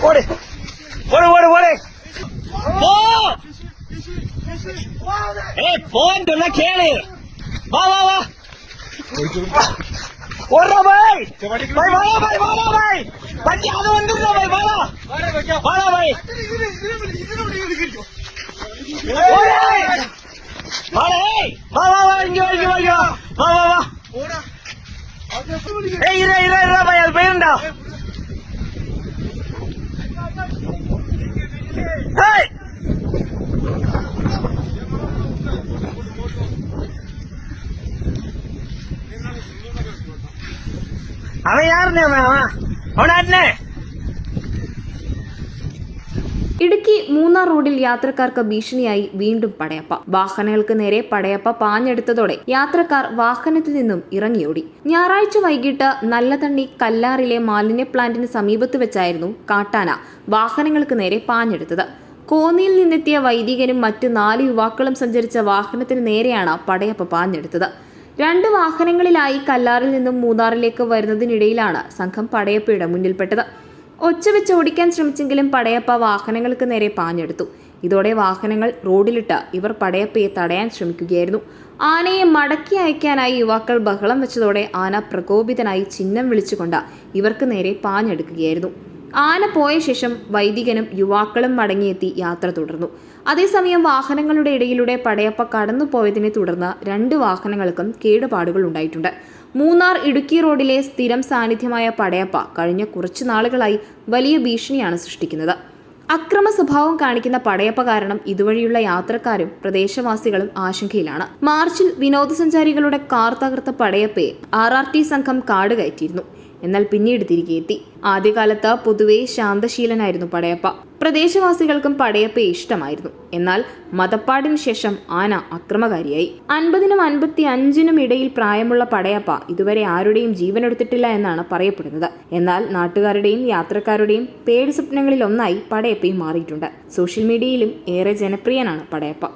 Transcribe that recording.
ஓடு. ஓடு ஓடு ஓடு. போ. ஏய் போன்னு கேளு. வா வா வா. ஓடுறா பாய். பாய் வாடா பாய் வாடா பாய். வண்டி அது அவன் யாருண்ணே அவன் அவன் அவனாட்டினே ഇടുക്കി മൂന്നാർ റോഡിൽ യാത്രക്കാർക്ക് ഭീഷണിയായി വീണ്ടും പടയപ്പ വാഹനങ്ങൾക്ക് നേരെ പടയപ്പ പാഞ്ഞെടുത്തതോടെ യാത്രക്കാർ വാഹനത്തിൽ നിന്നും ഇറങ്ങിയോടി ഞായറാഴ്ച വൈകിട്ട് നല്ലതണ്ണി കല്ലാറിലെ മാലിന്യ പ്ലാന്റിന് സമീപത്ത് വെച്ചായിരുന്നു കാട്ടാന വാഹനങ്ങൾക്ക് നേരെ പാഞ്ഞെടുത്തത് കോന്നിയിൽ നിന്നെത്തിയ വൈദികനും മറ്റ് നാല് യുവാക്കളും സഞ്ചരിച്ച വാഹനത്തിന് നേരെയാണ് പടയപ്പ പാഞ്ഞെടുത്തത് രണ്ട് വാഹനങ്ങളിലായി കല്ലാറിൽ നിന്നും മൂന്നാറിലേക്ക് വരുന്നതിനിടയിലാണ് സംഘം പടയപ്പയുടെ മുന്നിൽപ്പെട്ടത്. ഒച്ച വെച്ച് ഓടിക്കാൻ ശ്രമിച്ചെങ്കിലും പടയപ്പ വാഹനങ്ങൾക്ക് നേരെ പാഞ്ഞെടുത്തു. ഇതോടെ വാഹനങ്ങൾ റോഡിലിട്ട് ഇവർ പടയപ്പയെ തടയാൻ ശ്രമിക്കുകയായിരുന്നു. ആനയെ മടക്കി അയക്കാനായി യുവാക്കൾ ബഹളം വെച്ചതോടെ ആന പ്രകോപിതനായി ചിഹ്നം വിളിച്ചുകൊണ്ട് ഇവർക്ക് നേരെ പാഞ്ഞെടുക്കുകയായിരുന്നു. ആന പോയ ശേഷം വൈദികനും യുവാക്കളും മടങ്ങിയെത്തി യാത്ര തുടർന്നു. അതേസമയം വാഹനങ്ങളുടെ ഇടയിലൂടെ പടയപ്പ കടന്നുപോയതിനെ തുടർന്ന് രണ്ട് വാഹനങ്ങൾക്കും കേടുപാടുകൾ ഉണ്ടായിട്ടുണ്ട്. മൂന്നാർ ഇടുക്കി റോഡിലെ സ്ഥിരം സാന്നിധ്യമായ പടയപ്പ കഴിഞ്ഞ കുറച്ചു നാളുകളായി വലിയ ഭീഷണിയാണ് സൃഷ്ടിക്കുന്നത്. അക്രമ സ്വഭാവം കാണിക്കുന്ന പടയപ്പ കാരണം ഇതുവഴിയുള്ള യാത്രക്കാരും പ്രദേശവാസികളും ആശങ്കയിലാണ്. മാർച്ചിൽ വിനോദസഞ്ചാരികളുടെ കാർ തകർത്ത പടയപ്പയെ ആർ ആർ ടി സംഘം കാട് കയറ്റിയിരുന്നു എന്നാൽ പിന്നീട് തിരികെ എത്തി. ആദ്യകാലത്ത് പൊതുവെ ശാന്തശീലനായിരുന്നു പടയപ്പ. പ്രദേശവാസികൾക്കും പടയപ്പയെ ഇഷ്ടമായിരുന്നു. എന്നാൽ മതപ്പാടിന് ശേഷം ആന അക്രമകാരിയായി. അൻപതിനും അൻപത്തി അഞ്ചിനും ഇടയിൽ പ്രായമുള്ള പടയപ്പ ഇതുവരെ ആരുടെയും ജീവനെടുത്തിട്ടില്ല എന്നാണ് പറയപ്പെടുന്നത്. എന്നാൽ നാട്ടുകാരുടെയും യാത്രക്കാരുടെയും പേടി സ്വപ്നങ്ങളിൽ ഒന്നായി പടയപ്പയും മാറിയിട്ടുണ്ട്. സോഷ്യൽ മീഡിയയിലും ഏറെ ജനപ്രിയനാണ് പടയപ്പ.